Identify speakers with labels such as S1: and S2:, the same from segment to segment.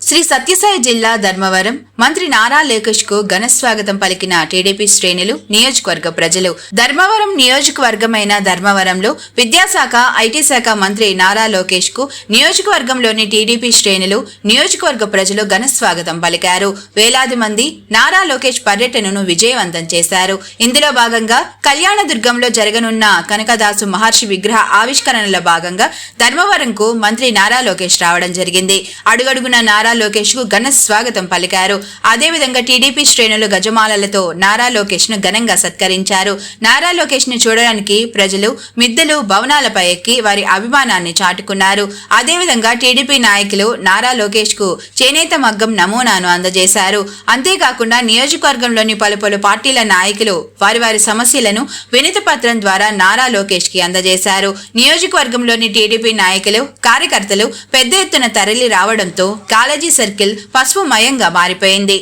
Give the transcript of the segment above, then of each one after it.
S1: శ్రీ సత్యసాయి జిల్లా ధర్మవరం మంత్రి నారా లోకేష్కు ఘన స్వాగతం పలికిన టీడీపీ శ్రేణులు నియోజకవర్గ ప్రజలు. ధర్మవరం నియోజకవర్గమైన ధర్మవరంలో విద్యాశాఖ ఐటీ శాఖ మంత్రి నారా లోకేష్కు నియోజకవర్గంలోని టీడీపీ శ్రేణులు నియోజకవర్గ ప్రజలు ఘన స్వాగతం పలికారు. వేలాది మంది నారా లోకేష్ పర్యటనను విజయవంతం చేశారు. ఇందులో భాగంగా కళ్యాణదుర్గంలో జరగనున్న కనకదాసు మహర్షి విగ్రహ ఆవిష్కరణలో భాగంగా ధర్మవరంకు మంత్రి నారా లోకేష్ రావడం జరిగింది. అడుగడుగున నారా లోకేష్కు ఘన స్వాగతం పలికారు. అదేవిధంగా టీడీపీ శ్రేణులు గజమాలలతో నారా లోకేష్ను ఘనంగా సత్కరించారు. నారా లోకేష్ను చూడడానికి ప్రజలు మిద్దెలు భవనాలపై ఎక్కి వారి అభిమానాన్ని చాటుకున్నారు. అదేవిధంగా టీడీపీ నాయకులు నారా లోకేష్కు చేనేత మగ్గం నమూనాను అందజేశారు. అంతేకాకుండా నియోజకవర్గంలోని పలు పలు పార్టీల నాయకులు వారి వారి సమస్యలను వినతి పత్రం ద్వారా నారా లోకేష్కి అందజేశారు. నియోజకవర్గంలోని టీడీపీ నాయకులు కార్యకర్తలు పెద్ద ఎత్తున తరలి రావడంతో కాలేజీ సర్కిల్ పసుపు మయంగా మారిపోయింది.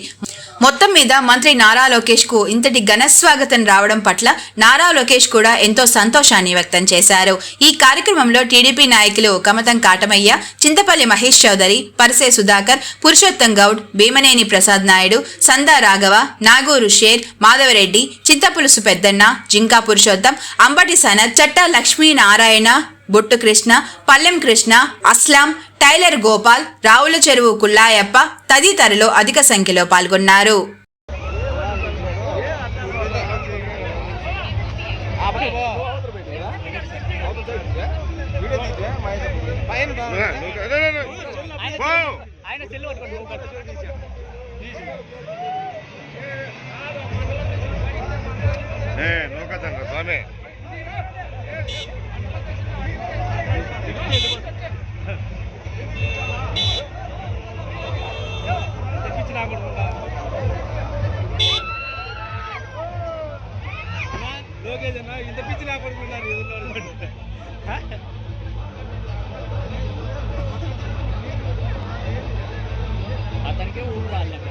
S1: మొత్తం మీద మంత్రి నారా లోకేష్కు ఇంతటి ఘన స్వాగతం రావడం పట్ల నారా లోకేష్ కూడా ఎంతో సంతోషాన్ని వ్యక్తం చేశారు. ఈ కార్యక్రమంలో టీడీపీ నాయకులు కమతం కాటమయ్య చింతపల్లి మహేష్ చౌదరి పరసే సుధాకర్ పురుషోత్తం గౌడ్ భీమనేని ప్రసాద్ నాయుడు సందా రాఘవ నాగూరు షేర్ మాధవరెడ్డి చింతపులుసు పెద్దన్న జింకా పురుషోత్తం అంబటి సనత్ చట్టా లక్ష్మీనారాయణ బొట్టు కృష్ణ పల్లెం కృష్ణ అస్లాం టైలర్ గోపాల్ రావుల చెరువు కుల్లాయప్ప తదితరులు అధిక సంఖ్యలో పాల్గొన్నారు.
S2: స్వామి.
S3: లోకేష్ అన్న ఇంత పిచ్చి రాకూడదు అతనికే ఊరు రాలేదు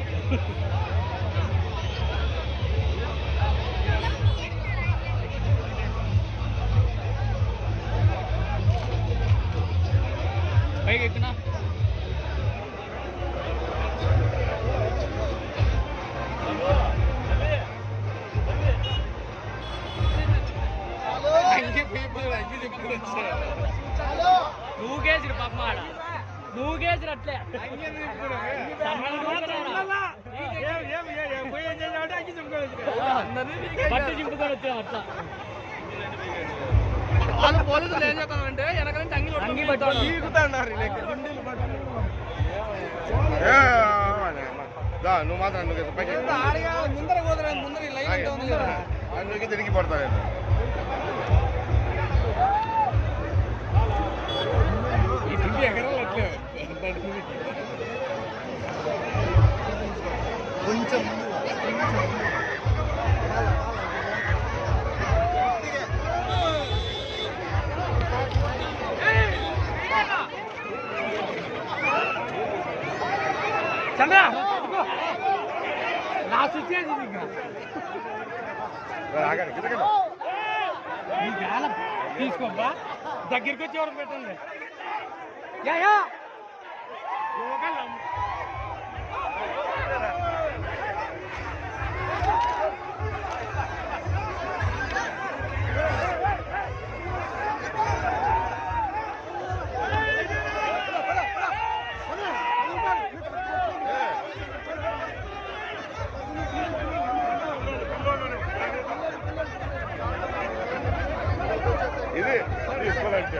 S3: అట్లే బట్టి చింపుకొని వచ్చావు అట్లా. వాళ్ళు పోలీసులు ఏం చేస్తారంటే వెనక నుంచి అంగి అంగి
S2: నువ్వు మాత్రం
S3: ముందర పోదురా ముందర ఈ లైన్ అంతా ఉంది కదా.
S2: నువ్వు తిరిగి పడతాను
S3: ఈ తిండి అట్లే. కొంచెం చంద్ర నా సిచ్యువేషన్ ఈ గాలం తీసుకోబ్బా దగ్గరికి వచ్చి ఎవరు పెట్టండి? యా.
S2: ఇది తీసుకోవాలంటే.